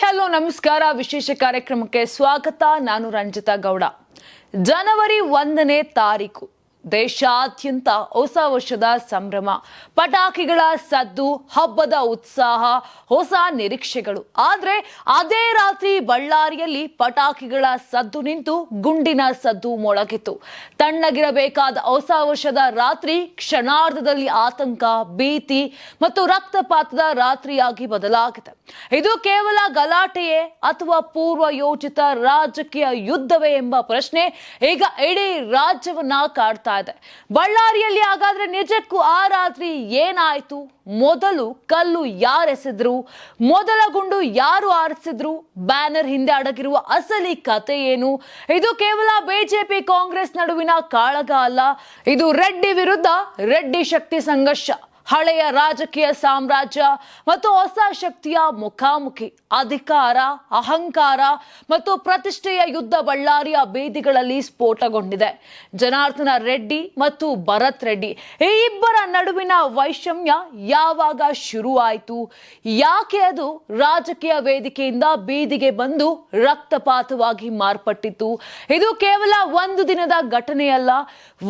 Hello ನಮಸ್ಕಾರ. ವಿಶೇಷ ಕಾರ್ಯಕ್ರಮಕ್ಕೆ ಸ್ವಾಗತ. ನಾನು ರಂಜಿತಾ ಗೌಡ. ಜನವರಿ ಒಂದನೇ ತಾರೀಕು. ದೇಶಾದ್ಯಂತ ಹೊಸ ವರ್ಷದ ಸಂಭ್ರಮ. ಪಟಾಕಿಗಳ ಸದ್ದು, ಹಬ್ಬದ ಉತ್ಸಾಹ, ಹೊಸ ನಿರೀಕ್ಷೆಗಳು. ಆದ್ರೆ ಅದೇ ರಾತ್ರಿ ಬಳ್ಳಾರಿಯಲ್ಲಿ ಪಟಾಕಿಗಳ ಸದ್ದು ನಿಂತು ಗುಂಡಿನ ಸದ್ದು ಮೊಳಗಿತು ತಣ್ಣಗಿರಬೇಕಾದ ಹೊಸ ವರ್ಷದ ರಾತ್ರಿ ಕ್ಷಣಾರ್ಧದಲ್ಲಿ ಆತಂಕ, ಭೀತಿ ಮತ್ತು ರಕ್ತಪಾತದ ರಾತ್ರಿಯಾಗಿ ಬದಲಾಗಿದೆ. ಇದು ಕೇವಲ ಗಲಾಟೆಯೇ ಅಥವಾ ಪೂರ್ವ ಯೋಜಿತ ರಾಜಕೀಯ ಯುದ್ಧವೇ ಎಂಬ ಪ್ರಶ್ನೆ ಈಗ ಇಡೀ ರಾಜ್ಯವನ್ನ ಕಾಡ್ತಾ ಇದೆ. ಬಳ್ಳಾರಿಯಲ್ಲಿ ಹಾಗಾದ್ರೆ ನಿಜಕ್ಕೂ ಆ ರಾತ್ರಿ ಏನಾಯ್ತು? ಮೊದಲು ಕಲ್ಲು ಯಾರೆಸೆದ್ರು ಮೊದಲ ಗುಂಡು ಯಾರು ಆರಿಸಿದ್ರು? ಬ್ಯಾನರ್ ಹಿಂದೆ ಅಡಗಿರುವ ಅಸಲಿ ಕತೆ ಏನು? ಇದು ಕೇವಲ ಬಿಜೆಪಿ ಕಾಂಗ್ರೆಸ್ ನಡುವಿನ ಕಾಳಗ ಅಲ್ಲ. ಇದು ರೆಡ್ಡಿ ವಿರುದ್ಧ ರೆಡ್ಡಿ ಶಕ್ತಿ ಸಂಘರ್ಷ. ಹಳೆಯ ರಾಜಕೀಯ ಸಾಮ್ರಾಜ್ಯ ಮತ್ತು ಹೊಸ ಶಕ್ತಿಯ ಮುಖಾಮುಖಿ, ಅಧಿಕಾರ, ಅಹಂಕಾರ ಮತ್ತು ಪ್ರತಿಷ್ಠೆಯ ಯುದ್ಧ ಬಳ್ಳಾರಿಯ ಬೀದಿಗಳಲ್ಲಿ ಸ್ಫೋಟಗೊಂಡಿದೆ. ಜನಾರ್ದನ ರೆಡ್ಡಿ ಮತ್ತು ಭರತ್ ರೆಡ್ಡಿ, ಈ ಇಬ್ಬರ ನಡುವಿನ ವೈಷಮ್ಯ ಯಾವಾಗ ಶುರುವಾಯಿತು? ಯಾಕೆ ಅದು ರಾಜಕೀಯ ವೇದಿಕೆಯಿಂದ ಬೀದಿಗೆ ಬಂದು ರಕ್ತಪಾತವಾಗಿ ಮಾರ್ಪಟ್ಟಿತ್ತು? ಇದು ಕೇವಲ ಒಂದು ದಿನದ ಘಟನೆಯಲ್ಲ,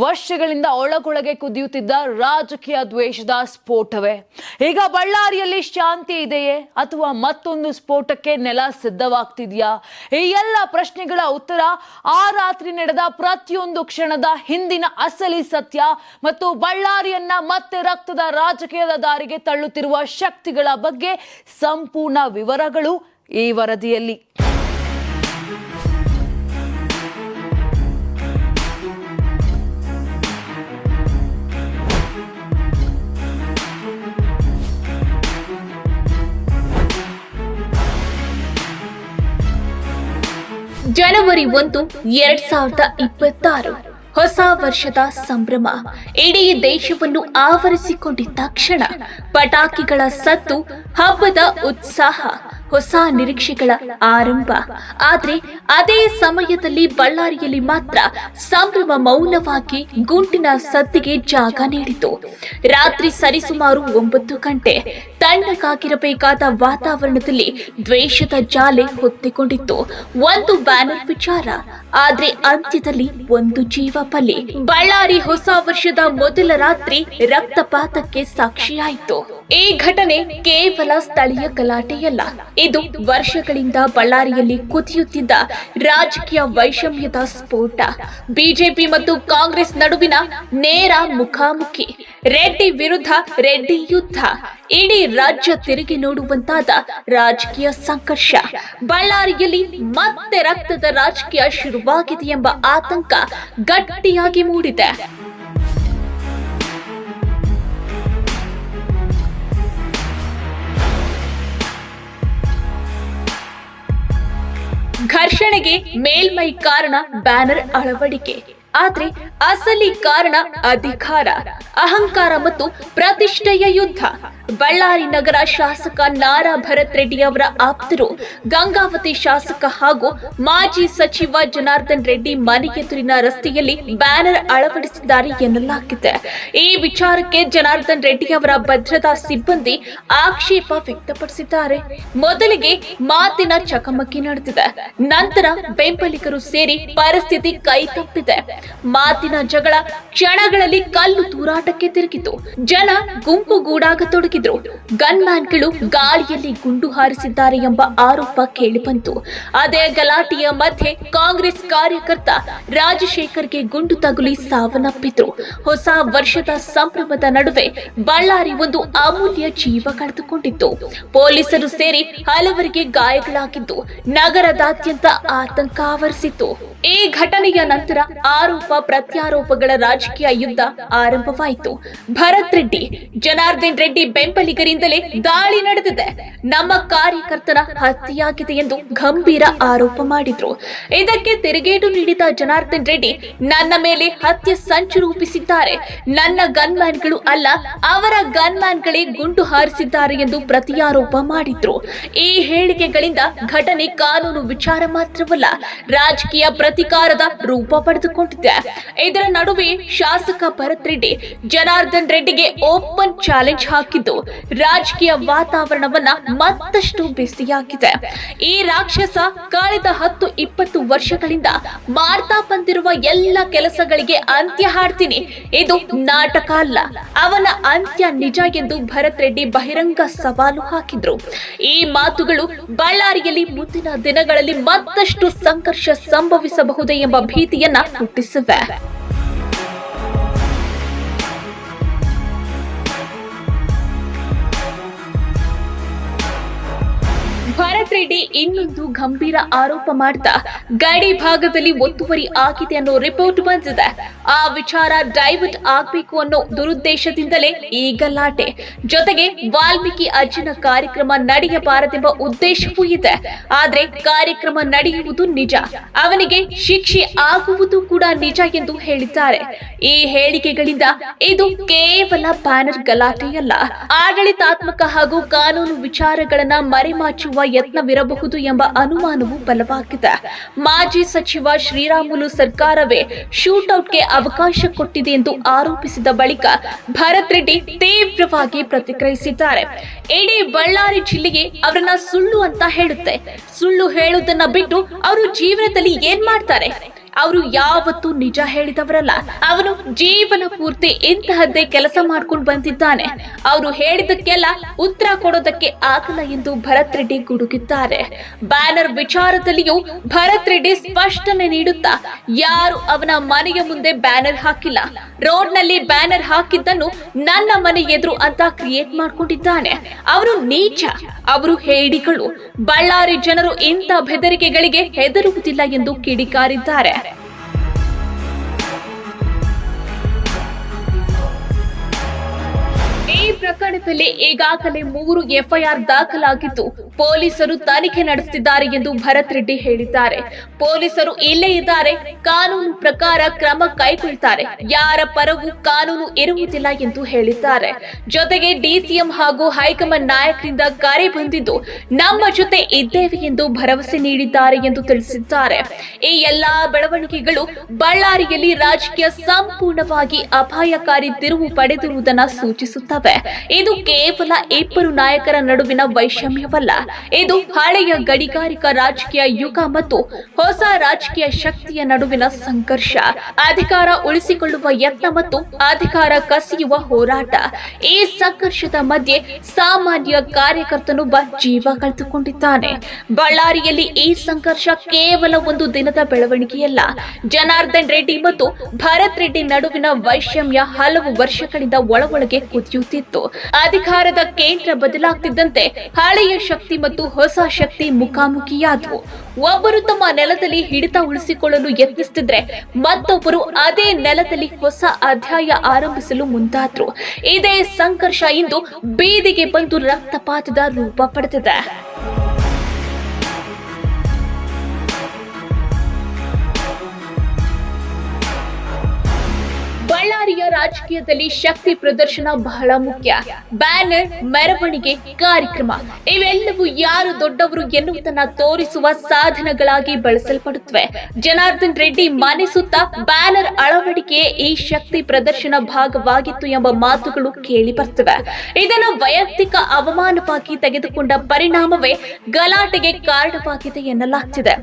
ವರ್ಷಗಳಿಂದ ಒಳಗೊಳಗೆ ಕುದಿಯುತ್ತಿದ್ದ ರಾಜಕೀಯ ದ್ವೇಷದ ಸ್ಫೋಟವೇ? ಈಗ ಬಳ್ಳಾರಿಯಲ್ಲಿ ಶಾಂತಿ ಇದೆಯೇ? ಅಥವಾ ಮತ್ತೊಂದು ಸ್ಫೋಟಕ್ಕೆ ನೆಲ ಸಿದ್ಧವಾಗ್ತಿದೆಯಾ? ಈ ಎಲ್ಲ ಪ್ರಶ್ನೆಗಳ ಉತ್ತರ ಆ ರಾತ್ರಿ ನಡೆದ ಪ್ರತಿಯೊಂದು ಕ್ಷಣದ ಹಿಂದಿನ ಅಸಲಿ ಸತ್ಯ ಮತ್ತು ಬಳ್ಳಾರಿಯನ್ನ ಮತ್ತೆ ರಕ್ತದ ರಾಜಕೀಯದ ದಾರಿಗೆ ತಳ್ಳುತ್ತಿರುವ ಶಕ್ತಿಗಳ ಬಗ್ಗೆ ಸಂಪೂರ್ಣ ವಿವರಗಳು ಈ ವರದಿಯಲ್ಲಿ. ಜನವರಿ ಒಂದು, ಎರಡ್ ಸಾವಿರದ ಇಪ್ಪತ್ತಾರು. ಹೊಸ ವರ್ಷದ ಸಂಭ್ರಮ. ಇಡೀ ದೇಶವನ್ನು ಆವರಿಸಿಕೊಂಡಿದ್ದ ಕ್ಷಣ. ಪಟಾಕಿಗಳ ಸದ್ದು, ಹಬ್ಬದ ಉತ್ಸಾಹ, ಹೊಸ ನಿರೀಕ್ಷೆಗಳ ಆರಂಭ. ಆದ್ರೆ ಅದೇ ಸಮಯದಲ್ಲಿ ಬಳ್ಳಾರಿಯಲ್ಲಿ ಮಾತ್ರ ಸಂಭ್ರಮ ಮೌನವಾಗಿ ಗುಂಟಿನ ಸದ್ದಿಗೆ ಜಾಗ ನೀಡಿತು. ರಾತ್ರಿ ಸರಿಸುಮಾರು ಒಂಬತ್ತು ಗಂಟೆ ತಣ್ಣಗಾಗಿರಬೇಕಾದ ವಾತಾವರಣದಲ್ಲಿ ದ್ವೇಷದ ಜಾಲೆ ಹೊತ್ತಿಕೊಂಡಿತ್ತು. ಒಂದು ಬ್ಯಾನರ್ ವಿಚಾರ, ಆದ್ರೆ ಅಂತ್ಯದಲ್ಲಿ ಒಂದು ಜೀವ ಬಲಿ ಬಳ್ಳಾರಿ ಹೊಸ ವರ್ಷದ ಮೊದಲ ರಾತ್ರಿ ರಕ್ತಪಾತಕ್ಕೆ ಸಾಕ್ಷಿಯಾಯಿತು. ಈ ಘಟನೆ ಕೇವಲ ಸ್ಥಳೀಯ ಗಲಾಟೆಯಲ್ಲ. ಇದು ವರ್ಷಗಳಿಂದ ಬಳ್ಳಾರಿಯಲ್ಲಿ ಕುದಿಯುತ್ತಿದ್ದ ರಾಜಕೀಯ ವೈಷಮ್ಯದ ಸ್ಫೋಟ. ಬಿಜೆಪಿ ಮತ್ತು ಕಾಂಗ್ರೆಸ್ ನಡುವಿನ ನೇರ ಮುಖಾಮುಖಿ. ರೆಡ್ಡಿ ವಿರುದ್ಧ ರೆಡ್ಡಿ ಯುದ್ಧ. ಇಡೀ ರಾಜ್ಯ ತಿರುಗಿ ನೋಡುವಂತಾದ ರಾಜಕೀಯ ಸಂಘರ್ಷ. ಬಳ್ಳಾರಿಯಲ್ಲಿ ಮತ್ತೆ ರಕ್ತದ ರಾಜಕೀಯ ಶುರುವಾಗಿದೆ ಎಂಬ ಆತಂಕ ಗಟ್ಟಿಯಾಗಿ ಮೂಡಿದೆ. ಘರ್ಷಣೆಗೆ ಮೇಲ್ಮೈ ಕಾರಣ ಬ್ಯಾನರ್ ಅಳವಡಿಕೆ. ಆದ್ರೆ ಅಸಲಿ ಕಾರಣ ಅಧಿಕಾರ, ಅಹಂಕಾರ ಮತ್ತು ಪ್ರತಿಷ್ಠೆಯ ಯುದ್ಧ. ಬಳ್ಳಾರಿ ನಗರ ಶಾಸಕ ನಾರಾ ಭರತ್ ರೆಡ್ಡಿ ಅವರ ಆಪ್ತರು ಗಂಗಾವತಿ ಶಾಸಕ ಹಾಗೂ ಮಾಜಿ ಸಚಿವ ಜನಾರ್ದನ್ ರೆಡ್ಡಿ ಮನೆ ಎದುರಿನ ರಸ್ತೆಯಲ್ಲಿ ಬ್ಯಾನರ್ ಅಳವಡಿಸಿದ್ದಾರೆ ಎನ್ನಲಾಗಿದೆ. ಈ ವಿಚಾರಕ್ಕೆ ಜನಾರ್ದನ್ ರೆಡ್ಡಿ ಅವರ ಭದ್ರತಾ ಸಿಬ್ಬಂದಿ ಆಕ್ಷೇಪ ವ್ಯಕ್ತಪಡಿಸಿದ್ದಾರೆ. ಮೊದಲಿಗೆ ಮಾತಿನ ಚಕಮಕಿ ನಡೆದಿದೆ. ನಂತರ ಬೆಂಬಲಿಗರು ಸೇರಿ ಪರಿಸ್ಥಿತಿ ಕೈ ತಪ್ಪಿದೆ ಮಾತಿನ ಜಗಳ ಕ್ಷಣಗಳಲ್ಲಿ ಕಲ್ಲು ತೂರಾಟಕ್ಕೆ ತಿರುಗಿತು. ಜನ ಗುಂಪುಗೂಡಾಗತೊಡಗಿದ್ರು ಗನ್ಮ್ಯಾನ್ಗಳು ಗಾಳಿಯಲ್ಲಿ ಗುಂಡು ಹಾರಿಸಿದ್ದಾರೆ ಎಂಬ ಆರೋಪ ಕೇಳಿಬಂತು. ಅದೇ ಗಲಾಟೆಯ ಮಧ್ಯೆ ಕಾಂಗ್ರೆಸ್ ಕಾರ್ಯಕರ್ತ ರಾಜಶೇಖರ್ಗೆ ಗುಂಡು ತಗುಲಿ ಸಾವನ್ನಪ್ಪಿದ್ರು. ಹೊಸ ವರ್ಷದ ಸಂಭ್ರಮದ ನಡುವೆ ಬಳ್ಳಾರಿ ಒಂದು ಅಮೂಲ್ಯ ಜೀವ ಕಳೆದುಕೊಂಡಿತ್ತು. ಪೊಲೀಸರು ಸೇರಿ ಹಲವರಿಗೆ ಗಾಯಗಳಾಗಿದ್ದು, ನಗರದಾದ್ಯಂತ ಆತಂಕ ಆವರಿಸಿತ್ತು. ಈ ಘಟನೆಯ ನಂತರ ಆರೋಪ ಪ್ರತ್ಯಾರೋಪಗಳ ರಾಜಕೀಯ ಯುದ್ಧ ಆರಂಭವಾಯಿತು. ಭರತ್ ರೆಡ್ಡಿ, ಜನಾರ್ದನ್ ರೆಡ್ಡಿ ಬೆಂಬಲಿಗರಿಂದಲೇ ದಾಳಿ ನಡೆದಿದೆ. ನಮ್ಮ ಕಾರ್ಯಕರ್ತರ ಹತ್ಯೆಯಾಗಿದೆ ಎಂದು ಗಂಭೀರ ಆರೋಪ ಮಾಡಿದ್ರು. ಇದಕ್ಕೆ ತಿರುಗೇಟು ನೀಡಿದ ಜನಾರ್ದನ್ ರೆಡ್ಡಿ, ನನ್ನ ಮೇಲೆ ಹತ್ಯೆ ಸಂಚು ರೂಪಿಸಿದ್ದಾರೆ. ನನ್ನ ಗನ್ಮ್ಯಾನ್ಗಳು ಅಲ್ಲ, ಅವರ ಗನ್ಮ್ಯಾನ್ಗಳೇ ಗುಂಡು ಹಾರಿಸಿದ್ದಾರೆ ಎಂದು ಪ್ರತಿಯಾರೋಪ ಮಾಡಿದ್ರು. ಈ ಹೇಳಿಕೆಗಳಿಂದ ಘಟನೆ ಕಾನೂನು ವಿಚಾರ ಮಾತ್ರವಲ್ಲ, ರಾಜಕೀಯ ಪ್ರತಿ ಪ್ರತಿಕಾರದ ರೂಪ ಪಡೆದುಕೊಂಡಿದೆ. ಇದರ ನಡುವೆ ಶಾಸಕ ಭರತ್ ರೆಡ್ಡಿ, ಜನಾರ್ದನ್ ರೆಡ್ಡಿಗೆ ಓಪನ್ ಚಾಲೆಂಜ್ ಹಾಕಿದ್ದು. ರಾಜಕೀಯ ವಾತಾವರಣವನ್ನ ಮತ್ತಷ್ಟು ಬಿಸಿಯಾಗಿದೆ. ಈ ರಾಕ್ಷಸ ಕಳೆದ ಹತ್ತು, ಇಪ್ಪತ್ತು ವರ್ಷಗಳಿಂದ ಮಾಡ್ತಾ ಬಂದಿರುವ ಎಲ್ಲ ಕೆಲಸಗಳಿಗೆ ಅಂತ್ಯ ಹಾಡ್ತೀನಿ. ಇದು ನಾಟಕ ಅಲ್ಲ. ಅವನ ಅಂತ್ಯ ನಿಜ ಎಂದು ಭರತ್ ರೆಡ್ಡಿ ಬಹಿರಂಗ ಸವಾಲು ಹಾಕಿದ್ರು. ಈ ಮಾತುಗಳು ಬಳ್ಳಾರಿಯಲ್ಲಿ ಮುಂದಿನ ದಿನಗಳಲ್ಲಿ ಮತ್ತಷ್ಟು ಸಂಘರ್ಷ ಸಂಭವಿಸಬಹುದೇ ಎಂಬ ಭೀತಿಯನ್ನ ಹುಟ್ಟಿಸಿವೆ. ಭರತ್ ರೆಡ್ಡಿ ಇನ್ನೊಂದು ಗಂಭೀರ ಆರೋಪ ಮಾಡ್ತಾ ಗಡಿ ಭಾಗದಲ್ಲಿ ಒತ್ತುವರಿ ಆಗಿದೆ ಅನ್ನೋ ರಿಪೋರ್ಟ್ ಬಂದಿದೆ. ಆ ವಿಚಾರ ಡೈವರ್ಟ್ ಆಗ್ಬೇಕು ಅನ್ನೋ ದುರುದ್ದೇಶದಿಂದಲೇ ಈ ಗಲಾಟೆ ಜೊತೆಗೆ ವಾಲ್ಮೀಕಿ ಅರ್ಜುನ ಕಾರ್ಯಕ್ರಮ ನಡೆಯಬಾರದೆಂಬ ಉದ್ದೇಶವೂ ಇದೆ. ಆದ್ರೆ ಕಾರ್ಯಕ್ರಮ ನಡೆಯುವುದು ನಿಜ. ಅವನಿಗೆ ಶಿಕ್ಷೆ ಆಗುವುದು ಕೂಡ ನಿಜ ಎಂದು ಹೇಳಿದ್ದಾರೆ. ಈ ಹೇಳಿಕೆಗಳಿಂದ ಇದು ಕೇವಲ ಬ್ಯಾನರ್ ಗಲಾಟೆಯಲ್ಲ. ಆಡಳಿತಾತ್ಮಕ ಹಾಗೂ ಕಾನೂನು ವಿಚಾರಗಳನ್ನ ಮರೆಮಾಚುವ ಯತ್ನವಿರಬಹುದು ಎಂಬ ಅನುಮಾನವು ಬಲವಾಗಿದೆ. ಮಾಜಿ ಸಚಿವ ಶ್ರೀರಾಮುಲು ಸರ್ಕಾರವೇ ಶೂಟೌಟ್ಗೆ ಅವಕಾಶ ಕೊಟ್ಟಿದೆ ಎಂದು ಆರೋಪಿಸಿದ ಬಳಿಕ ಭರತ್ ರೆಡ್ಡಿ ತೀವ್ರವಾಗಿ ಪ್ರತಿಕ್ರಿಯಿಸಿದ್ದಾರೆ. ಇಡೀ ಬಳ್ಳಾರಿ ಜಿಲ್ಲೆಗೆ ಅವರನ್ನ ಸುಳ್ಳು ಅಂತ ಹೇಳುತ್ತೆ. ಸುಳ್ಳು ಹೇಳುವುದನ್ನ ಬಿಟ್ಟು ಅವರು ಜೀವನದಲ್ಲಿ ಏನ್ ಮಾಡ್ತಾರೆ? ಅವರು ಯಾವತ್ತೂ ನಿಜ ಹೇಳಿದವರಲ್ಲ. ಅವನು ಜೀವನ ಪೂರ್ತಿ ಇಂತಹದ್ದೇ ಕೆಲಸ ಮಾಡ್ಕೊಂಡು ಬಂದಿದ್ದಾನೆ. ಅವರು ಹೇಳಿದಕ್ಕೆಲ್ಲ ಉತ್ತರ ಕೊಡೋದಕ್ಕೆ ಆಗಲ್ಲ ಎಂದು ಭರತ್ ರೆಡ್ಡಿ ಗುಡುಗಿದ್ದಾರೆ. ಬ್ಯಾನರ್ ವಿಚಾರದಲ್ಲಿಯೂ ಭರತ್ ರೆಡ್ಡಿ ಸ್ಪಷ್ಟನೆ ನೀಡುತ್ತಾ, ಯಾರು ಅವನ ಮನೆಯ ಮುಂದೆ ಬ್ಯಾನರ್ ಹಾಕಿಲ್ಲ. ರೋಡ್ನಲ್ಲಿ ಬ್ಯಾನರ್ ಹಾಕಿದ್ದನ್ನು ನನ್ನ ಮನೆ ಎದುರು ಅಂತ ಕ್ರಿಯೇಟ್ ಮಾಡ್ಕೊಂಡಿದ್ದಾನೆ. ಅವರು ನೀಚ. ಅವರು ಹೇಡಿಗಳು. ಬಳ್ಳಾರಿ ಜನರು ಇಂಥ ಬೆದರಿಕೆಗಳಿಗೆ ಹೆದರುವುದಿಲ್ಲ ಎಂದು ಕಿಡಿಕಾರಿದ್ದಾರೆ. ಪ್ರಕರಣದಲ್ಲಿ ಈಗಾಗಲೇ ಮೂರು ಎಫ್ಐಆರ್ ದಾಖಲಾಗಿದ್ದು ಪೊಲೀಸರು ತನಿಖೆ ನಡೆಸುತ್ತಿದ್ದಾರೆ ಎಂದು ಭರತ್ ರೆಡ್ಡಿ ಹೇಳಿದ್ದಾರೆ. ಪೊಲೀಸರು ಇಲ್ಲೇ ಇದ್ದಾರೆ. ಕಾನೂನು ಪ್ರಕಾರ ಕ್ರಮ ಕೈಗೊಳ್ತಾರೆ ಯಾರ ಪರವೂ ಕಾನೂನು ಇರುವುದಿಲ್ಲ ಎಂದು ಹೇಳಿದ್ದಾರೆ. ಜೊತೆಗೆ ಡಿಸಿಎಂ ಹಾಗೂ ಹೈಕಮಾಂಡ್ ನಾಯಕರಿಂದ ಕರೆ ಬಂದಿದ್ದು, ನಮ್ಮ ಜೊತೆ ಇದ್ದೇವೆ ಎಂದು ಭರವಸೆ ನೀಡಿದ್ದಾರೆ ಎಂದು ತಿಳಿಸಿದ್ದಾರೆ. ಈ ಎಲ್ಲಾ ಬೆಳವಣಿಗೆಗಳು ಬಳ್ಳಾರಿಯಲ್ಲಿ ರಾಜಕೀಯ ಸಂಪೂರ್ಣವಾಗಿ ಅಪಾಯಕಾರಿ ತಿರುವು ಪಡೆದಿರುವುದನ್ನು ಸೂಚಿಸುತ್ತವೆ. ಇದು ಕೇವಲ ಇಬ್ಬರು ನಾಯಕರ ನಡುವಿನ ವೈಷಮ್ಯವಲ್ಲ. ಇದು ಹಳೆಯ ಗಣಿಗಾರಿಕಾ ರಾಜಕೀಯ ಯುಗ ಮತ್ತು ಹೊಸ ರಾಜಕೀಯ ಶಕ್ತಿಯ ನಡುವಿನ ಸಂಘರ್ಷ. ಅಧಿಕಾರ ಉಳಿಸಿಕೊಳ್ಳುವ ಯತ್ನ ಮತ್ತು ಅಧಿಕಾರ ಕಸಿಯುವ ಹೋರಾಟ. ಈ ಸಂಘರ್ಷದ ಮಧ್ಯೆ ಸಾಮಾನ್ಯ ಕಾರ್ಯಕರ್ತನೊಬ್ಬ ಜೀವ ಕಳೆದುಕೊಂಡಿದ್ದಾನೆ. ಬಳ್ಳಾರಿಯಲ್ಲಿ ಈ ಸಂಘರ್ಷ ಕೇವಲ ಒಂದು ದಿನದ ಬೆಳವಣಿಗೆಯಲ್ಲ. ಜನಾರ್ದನ್ ರೆಡ್ಡಿ ಮತ್ತು ಭರತ್ ರೆಡ್ಡಿ ನಡುವಿನ ವೈಷಮ್ಯ ಹಲವು ವರ್ಷಗಳಿಂದ ಒಳಗೊಳಗೆ ಕುದಿಯುತ್ತಿತ್ತು. ಅಧಿಕಾರದ ಕೇಂದ್ರ ಬದಲಾಗ್ತಿದ್ದಂತೆ ಹಳೆಯ ಶಕ್ತಿ ಮತ್ತು ಹೊಸ ಶಕ್ತಿ ಮುಖಾಮುಖಿಯಾದವು. ಒಬ್ಬರು ತಮ್ಮ ನೆಲದಲ್ಲಿ ಹಿಡಿತ ಉಳಿಸಿಕೊಳ್ಳಲು ಯತ್ನಿಸುತ್ತಿದ್ರೆ ಮತ್ತೊಬ್ಬರು ಅದೇ ನೆಲದಲ್ಲಿ ಹೊಸ ಅಧ್ಯಾಯ ಆರಂಭಿಸಲು ಮುಂದಾದ್ರು. ಇದೇ ಸಂಘರ್ಷ ಇಂದು ಬೀದಿಗೆ ಬಂದು ರಕ್ತಪಾತದ ರೂಪ ಪಡೆದಿದೆ. ರಾಜಕೀಯದಲ್ಲಿ ಶಕ್ತಿ ಪ್ರದರ್ಶನ ಬಹಳ ಮುಖ್ಯ. ಬ್ಯಾನರ್, ಮೆರವಣಿಗೆ, ಕಾರ್ಯಕ್ರಮ, ಇವೆಲ್ಲವೂ ಯಾರು ದೊಡ್ಡವರು ಎನ್ನುವುದನ್ನ ತೋರಿಸುವ ಸಾಧನಗಳಾಗಿ ಬಳಸಲ್ಪಡುತ್ತವೆ. ಜನಾರ್ದನ್ ರೆಡ್ಡಿ ಮನೆ ಸುತ್ತ ಬ್ಯಾನರ್ ಅಳವಡಿಕೆ ಈ ಶಕ್ತಿ ಪ್ರದರ್ಶನ ಭಾಗವಾಗಿತ್ತು ಎಂಬ ಮಾತುಗಳು ಕೇಳಿ ಬರ್ತವೆ ಇದನ್ನು ವೈಯಕ್ತಿಕ ಅವಮಾನವಾಗಿ ತೆಗೆದುಕೊಂಡ ಪರಿಣಾಮವೇ ಗಲಾಟೆಗೆ ಕಾರಣವಾಗಿದೆ ಎನ್ನಲಾಗ್ತಿದೆ.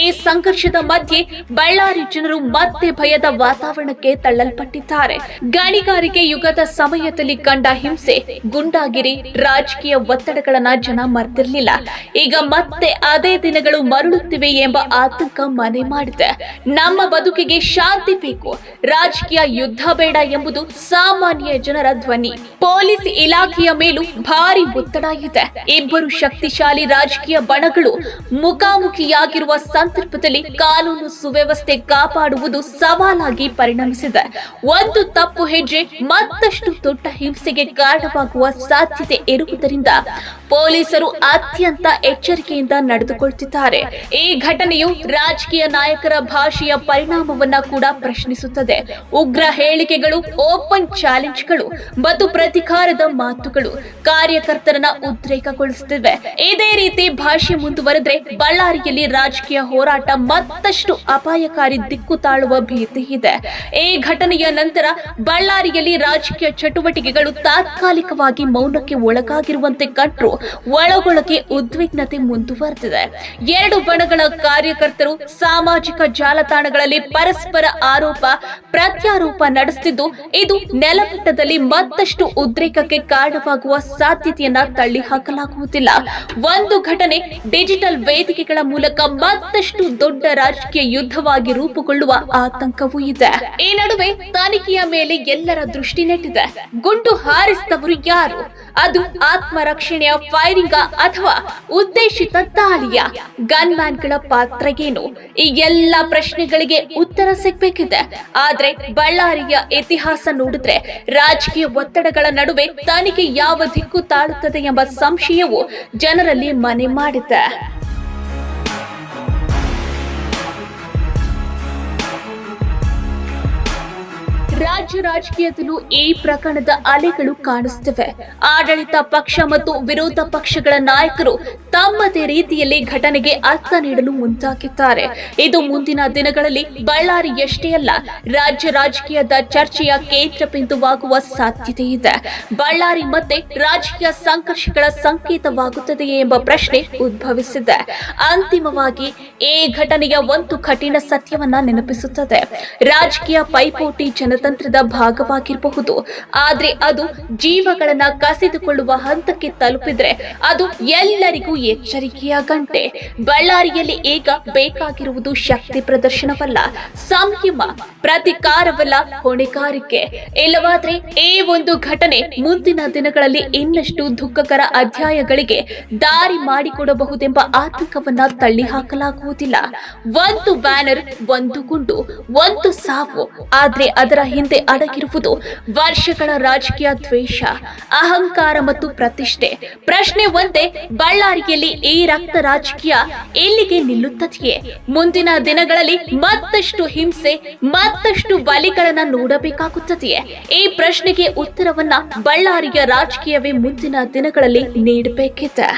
ಈ ಸಂಘರ್ಷದ ಮಧ್ಯೆ ಬಳ್ಳಾರಿ ಜನರು ಮತ್ತೆ ಭಯದ ವಾತಾವರಣಕ್ಕೆ ತಳ್ಳಲ್ಪಟ್ಟಿದ್ದಾರೆ. ಗಣಿಗಾರಿಕೆ ಯುಗದ ಸಮಯದಲ್ಲಿ ಕಂಡ ಹಿಂಸೆ, ಗುಂಡಾಗಿರಿ, ರಾಜಕೀಯ ಒತ್ತಡಗಳನ್ನ ಜನ ಮರ್ತಿರ್ಲಿಲ್ಲ. ಈಗ ಮತ್ತೆ ಅದೇ ದಿನಗಳು ಮರಳುತ್ತಿವೆ ಎಂಬ ಆತಂಕ ಮನೆ ಮಾಡಿದೆ. ನಮ್ಮ ಬದುಕಿಗೆ ಶಾಂತಿ ಬೇಕು. ರಾಜಕೀಯ ಯುದ್ಧ ಬೇಡ ಎಂಬುದು ಸಾಮಾನ್ಯ ಜನರ ಧ್ವನಿ. ಪೊಲೀಸ್ ಇಲಾಖೆಯ ಮೇಲೂ ಭಾರಿ ಒತ್ತಡ ಇದೆ. ಇಬ್ಬರು ಶಕ್ತಿಶಾಲಿ ರಾಜಕೀಯ ಬಣಗಳು ಮುಖಾಮುಖಿಯಾಗಿರುವ ಸಂದರ್ಭದಲ್ಲಿ ಕಾನೂನು ಸುವ್ಯವಸ್ಥೆ ಕಾಪಾಡುವುದು ಸವಾಲಾಗಿ ಪರಿಣಮಿಸಿದೆ. ಒಂದು ತಪ್ಪು ತಪ್ಪು ಹೆಜ್ಜೆ ಮತ್ತಷ್ಟು ದೊಡ್ಡ ಹಿಂಸೆಗೆ ಕಾರಣವಾಗುವ ಸಾಧ್ಯತೆ ಇರುವುದರಿಂದ ಪೊಲೀಸರು ಅತ್ಯಂತ ಎಚ್ಚರಿಕೆಯಿಂದ ನಡೆದುಕೊಳ್ಳುತ್ತಿದ್ದಾರೆ ಈ ಘಟನೆಯು ರಾಜಕೀಯ ನಾಯಕರ ಭಾಷೆಯ ಪರಿಣಾಮವನ್ನ ಕೂಡ ಪ್ರಶ್ನಿಸುತ್ತದೆ. ಉಗ್ರ ಹೇಳಿಕೆಗಳು, ಓಪನ್ ಚಾಲೆಂಜ್ಗಳು ಮತ್ತು ಪ್ರತಿಕಾರದ ಮಾತುಗಳು ಕಾರ್ಯಕರ್ತರನ್ನ ಉದ್ರೇಕಗೊಳಿಸುತ್ತಿವೆ. ಇದೇ ರೀತಿ ಭಾಷೆ ಮುಂದುವರೆದ್ರೆ ಬಳ್ಳಾರಿಯಲ್ಲಿ ರಾಜಕೀಯ ಹೋರಾಟ ಮತ್ತಷ್ಟು ಅಪಾಯಕಾರಿ ದಿಕ್ಕು ತಾಳುವ ಭೀತಿ ಇದೆ. ಈ ಘಟನೆಯ ನಂತರ ಬಳ್ಳಾರಿಯಲ್ಲಿ ರಾಜಕೀಯ ಚಟುವಟಿಕೆಗಳು ತಾತ್ಕಾಲಿಕವಾಗಿ ಮೌನಕ್ಕೆ ಒಳಗಾಗಿರುವಂತೆ ಕಂಡ್ರು ಒಳಗೊಳಗೆ ಉದ್ವಿಗ್ನತೆ ಮುಂದುವರೆದಿದೆ. ಎರಡು ಬಣಗಳ ಕಾರ್ಯಕರ್ತರು ಸಾಮಾಜಿಕ ಜಾಲತಾಣಗಳಲ್ಲಿ ಪರಸ್ಪರ ಆರೋಪ, ಪ್ರತ್ಯಾರೋಪ ನಡೆಸುತ್ತಿದ್ದು ಇದು ನೆಲಮಟ್ಟದಲ್ಲಿ ಮತ್ತಷ್ಟು ಉದ್ರೇಕಕ್ಕೆ ಕಾರಣವಾಗುವ ಸಾಧ್ಯತೆಯನ್ನ ತಳ್ಳಿ ಹಾಕಲಾಗುವುದಿಲ್ಲ ಒಂದು ಘಟನೆ ಡಿಜಿಟಲ್ ವೇದಿಕೆಗಳ ಮೂಲಕ ಮತ್ತಷ್ಟು ದೊಡ್ಡ ರಾಜಕೀಯ ಯುದ್ಧವಾಗಿ ರೂಪುಗೊಳ್ಳುವ ಆತಂಕವೂ ಇದೆ. ಈ ನಡುವೆ ತನಿಖೆಯ ಮೇಲೆ ಎಲ್ಲರ ದೃಷ್ಟಿ ನೆಟ್ಟಿದೆ. ಗುಂಡು ಹಾರಿಸಿದವರು ಯಾರು? ಅದು ಆತ್ಮರಕ್ಷಣೆಯ ಫೈರಿಂಗ್ ಅಥವಾ ಉದ್ದೇಶಿತ ದಾಳಿಯ ಗನ್ಮ್ಯಾನ್ಗಳ ಪಾತ್ರ ಏನು ಈ ಎಲ್ಲ ಪ್ರಶ್ನೆಗಳಿಗೆ ಉತ್ತರ ಸಿಗ್ಬೇಕಿದೆ. ಆದ್ರೆ ಬಳ್ಳಾರಿಯ ಇತಿಹಾಸ ನೋಡಿದ್ರೆ ರಾಜಕೀಯ ಒತ್ತಡಗಳ ನಡುವೆ ತನಿಖೆ ಯಾವ ದಿಕ್ಕು ತಾಳುತ್ತದೆ ಎಂಬ ಸಂಶಯವು ಜನರಲ್ಲಿ ಮನೆ ಮಾಡಿದೆ. ರಾಜ್ಯ ರಾಜಕೀಯದಲ್ಲೂ ಈ ಪ್ರಕರಣದ ಅಲೆಗಳು ಕಾಣಿಸುತ್ತಿವೆ ಆಡಳಿತ ಪಕ್ಷ ಮತ್ತು ವಿರೋಧ ಪಕ್ಷಗಳ ನಾಯಕರು ತಮ್ಮದೇ ರೀತಿಯಲ್ಲಿ ಘಟನೆಗೆ ಅರ್ಥ ನೀಡಲು ಮುಂದಾಗಿದ್ದಾರೆ. ಇದು ಮುಂದಿನ ದಿನಗಳಲ್ಲಿ ಬಳ್ಳಾರಿಯಷ್ಟೇ ಅಲ್ಲ, ರಾಜ್ಯ ರಾಜಕೀಯದ ಚರ್ಚೆಯ ಕೇಂದ್ರ ಬಿಂದುವಾಗುವ ಸಾಧ್ಯತೆ ಇದೆ. ಬಳ್ಳಾರಿ ಮತ್ತೆ ರಾಜಕೀಯ ಸಂಘರ್ಷಗಳ ಸಂಕೇತವಾಗುತ್ತದೆಯೇ ಎಂಬ ಪ್ರಶ್ನೆ ಉದ್ಭವಿಸಿದೆ. ಅಂತಿಮವಾಗಿ ಈ ಘಟನೆಯ ಒಂದು ಕಠಿಣ ಸತ್ಯವನ್ನ ನೆನಪಿಸುತ್ತದೆ. ರಾಜಕೀಯ ಪೈಪೋಟಿ ಜನತಂತ್ರದ ಭಾಗವಾಗಿರಬಹುದು. ಆದ್ರೆ ಅದು ಜೀವಗಳನ್ನ ಕಸಿದುಕೊಳ್ಳುವ ಹಂತಕ್ಕೆ ತಲುಪಿದ್ರೆ ಅದು ಎಲ್ಲರಿಗೂ ಎಚ್ಚರಿಕೆಯ ಗಂಟೆ. ಬಳ್ಳಾರಿಯಲ್ಲಿ ಈಗ ಬೇಕಾಗಿರುವುದು ಶಕ್ತಿ ಪ್ರದರ್ಶನವಲ್ಲ, ಸಂಯಮ, ಪ್ರತಿಕಾರವಲ್ಲ ಹೊಣೆಗಾರಿಕೆ. ಇಲ್ಲವಾದ್ರೆ ಈ ಒಂದು ಘಟನೆ ಮುಂದಿನ ದಿನಗಳಲ್ಲಿ ಇನ್ನಷ್ಟು ದುಃಖಕರ ಅಧ್ಯಾಯಗಳಿಗೆ ದಾರಿ ಮಾಡಿಕೊಡಬಹುದೆಂಬ ಆತಂಕವನ್ನ ತಳ್ಳಿ ಹಾಕಲಾಗುವುದಿಲ್ಲ ಒಂದು ಬ್ಯಾನರ್, ಒಂದು ಗುಂಡು, ಒಂದು ಸಾವು. ಆದ್ರೆ ಅದರ ಹಿಂದೆ ಅಡಗಿರುವುದು ವರ್ಷಗಳ ರಾಜಕೀಯ ದ್ವೇಷ, ಅಹಂಕಾರ ಮತ್ತು ಪ್ರತಿಷ್ಠೆ. ಪ್ರಶ್ನೆ ಒಂದೇ, ಬಳ್ಳಾರಿಯಲ್ಲಿ ಈ ರಕ್ತ ರಾಜಕೀಯ ಎಲ್ಲಿಗೆ ನಿಲ್ಲುತ್ತದೆಯೇ? ಮುಂದಿನ ದಿನಗಳಲ್ಲಿ ಮತ್ತಷ್ಟು ಹಿಂಸೆ, ಮತ್ತಷ್ಟು ಬಲಿಗಳನ್ನ ನೋಡಬೇಕಾಗುತ್ತದೆಯೇ? ಈ ಪ್ರಶ್ನೆಗೆ ಉತ್ತರವನ್ನ ಬಳ್ಳಾರಿಯ ರಾಜಕೀಯವೇ ಮುಂದಿನ ದಿನಗಳಲ್ಲಿ ನೀಡಬೇಕಿದೆ.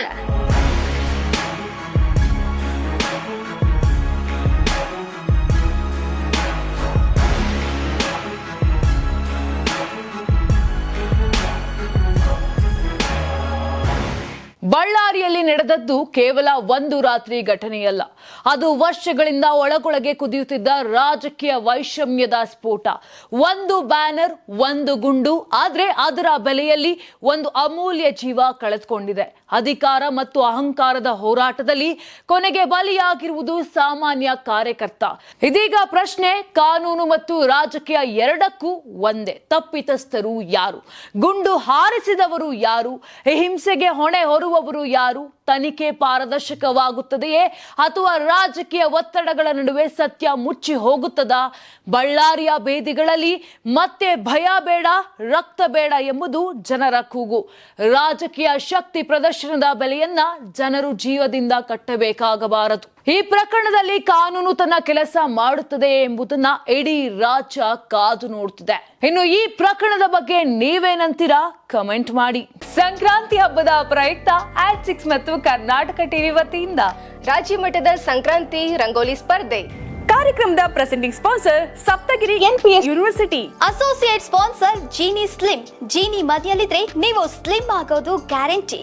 ಬಳ್ಳಾರಿಯಲ್ಲಿ ನಡೆದದ್ದು ಕೇವಲ ಒಂದು ರಾತ್ರಿ ಘಟನೆಯಲ್ಲ. ಅದು ವರ್ಷಗಳಿಂದ ಒಳಗೊಳಗೆ ಕುದಿಯುತ್ತಿದ್ದ ರಾಜಕೀಯ ವೈಷಮ್ಯದ ಸ್ಫೋಟ. ಒಂದು ಬ್ಯಾನರ್, ಒಂದು ಗುಂಡು, ಆದ್ರೆ ಅದರ ಬೆಲೆಯಲ್ಲಿ ಒಂದು ಅಮೂಲ್ಯ ಜೀವ ಕಳೆದುಕೊಂಡಿದೆ. ಅಧಿಕಾರ ಮತ್ತು ಅಹಂಕಾರದ ಹೋರಾಟದಲ್ಲಿ ಕೊನೆಗೆ ಬಲಿಯಾಗಿರುವುದು ಸಾಮಾನ್ಯ ಕಾರ್ಯಕರ್ತ. ಇದೀಗ ಪ್ರಶ್ನೆ, ಕಾನೂನು ಮತ್ತು ರಾಜಕೀಯ ಎರಡಕ್ಕೂ ಒಂದೇ. ತಪ್ಪಿತಸ್ಥರು ಯಾರು? ಗುಂಡು ಹಾರಿಸಿದವರು ಯಾರು? ಹಿಂಸೆಗೆ ಹೊಣೆ ಹೊರುವವರು ಯಾರು? ತನಿಖೆ ಪಾರದರ್ಶಕವಾಗುತ್ತದೆಯೇ? ಅಥವಾ ರಾಜಕೀಯ ಒತ್ತಡಗಳ ನಡುವೆ ಸತ್ಯ ಮುಚ್ಚಿ ಹೋಗುತ್ತದಾ? ಬಳ್ಳಾರಿಯ ಬೇದಿಗಳಲ್ಲಿ ಮತ್ತೆ ಭಯ ಬೇಡ, ರಕ್ತ ಬೇಡ ಎಂಬುದು ಜನರ ಕೂಗು. ರಾಜಕೀಯ ಶಕ್ತಿ ಪ್ರದರ್ಶನದ ಬೆಲೆಯನ್ನ ಜನರು ಜೀವದಿಂದ ಕಟ್ಟಬೇಕಾಗಬಾರದು. ಈ ಪ್ರಕರಣದಲ್ಲಿ ಕಾನೂನು ತನ್ನ ಕೆಲಸ ಮಾಡುತ್ತದೆ ಎಂಬುದನ್ನ ಇಡೀ ರಾಜ್ಯ ಕಾದು ನೋಡುತ್ತಿದೆ ಇನ್ನು ಈ ಪ್ರಕರಣದ ಬಗ್ಗೆ ನೀವೇನಂತೀರಾ? ಕಮೆಂಟ್ ಮಾಡಿ. ಸಂಕ್ರಾಂತಿ ಹಬ್ಬದ ಪ್ರಯುಕ್ತ ಆಟ್ ಸಿಕ್ಸ್ ಮತ್ತು ಕರ್ನಾಟಕ ಟಿವಿ ವತಿಯಿಂದ ರಾಜ್ಯ ಮಟ್ಟದ ಸಂಕ್ರಾಂತಿ ರಂಗೋಲಿ ಸ್ಪರ್ಧೆ. ಕಾರ್ಯಕ್ರಮದ presenting sponsor Saptagiri NPS university. Associate sponsor Jeeni slim. Jeeni ಮನೆಯಲ್ಲಿದ್ರೆ ನೀವು ಸ್ಲಿಮ್ ಆಗೋದು guarantee.